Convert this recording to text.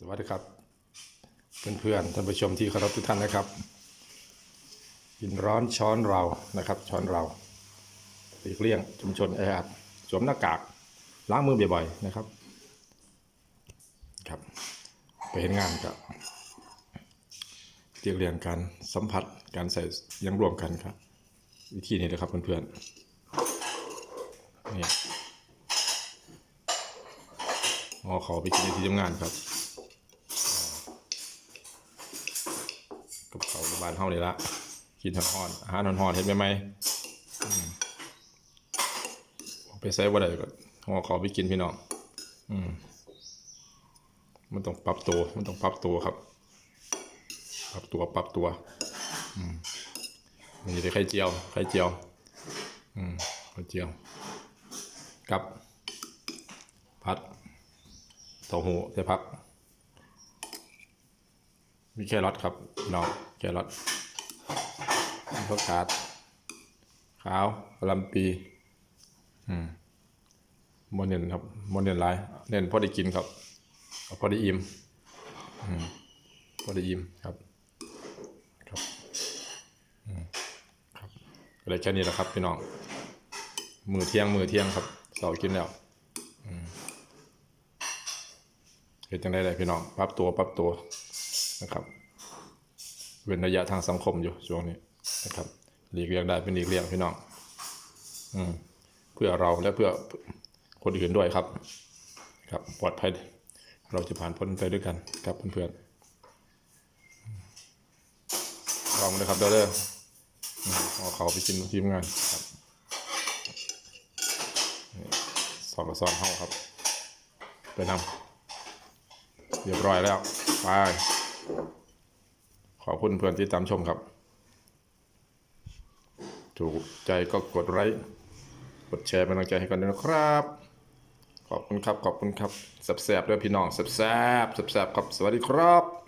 สวัสดีครับ เพื่อนๆท่านผู้ชมที่เคารพทุกท่านนะครับ กินร้อนช้อนเรานะครับ ช้อนเราหลีกเลี่ยงชุมชนแออัดสวมหน้ากากล้างมือบ่อยๆนะครับ ครับ ไปเห็นงานกับเรียกเรียงการสัมผัสการใส่ยังรวมกันครับ วิธีนี้นะครับเพื่อนๆนี่อ๋อขอไปกินในที่ทำงานครับ บ้านเฮานี่ละกินทอนอาหารทอนเห็นไหมไหมไปใส่บ่ได้ก็ห่อขอไปกินพี่น้องอืมมันต้องปรับตัว มันต้องปรับตัวครับ ปรับตัว ปรับตัว อืมมันจะได้ไข่เจียว ไข่เจียว อืม ไข่เจียว กับ พัดเต้าหู้ใส่ผัก มีแครอทครับน้องแครอทมีผักกาด ขาวกะลำปี อืมโมเน้นครับโมเน้นหลายเน้นพอได้กินครับ พอได้อิ่มอืมพอได้อิ่มครับ ครับอืมครับก็เลยแค่นี้แหละครับพี่น้อง มือเที่ยงมือเที่ยงครับเสาร์กินแล้วเห็นจังได้เลยพี่น้องปรับตัวปรับตัวนะครับ เว้นระยะทางสังคมอยู่ช่วงนี้นะครับหลีกเลี่ยงได้เป็นหลีกเลี่ยงพี่น้องอืมเพื่อเราและเพื่อคนอื่นด้วยครับ ครับปลอดภัยเราจะผ่านพ้นไปด้วยกันครับเพื่อนๆลองเลยครับเด้อเด้อเอาเขาไปกินทีมงานครับสอนกับสอนเฮาครับ ไปนำเรียบร้อยแล้ว ไป ขอบคุณเพื่อนที่ตามชมครับ ถูกใจก็กดไลค์กดแชร์เป็นกำลังใจให้กันด้วยนะครับ ขอบคุณครับ ขอบคุณครับแซบๆด้วยพี่น้องแซบๆแซบๆครับ สวัสดีครับ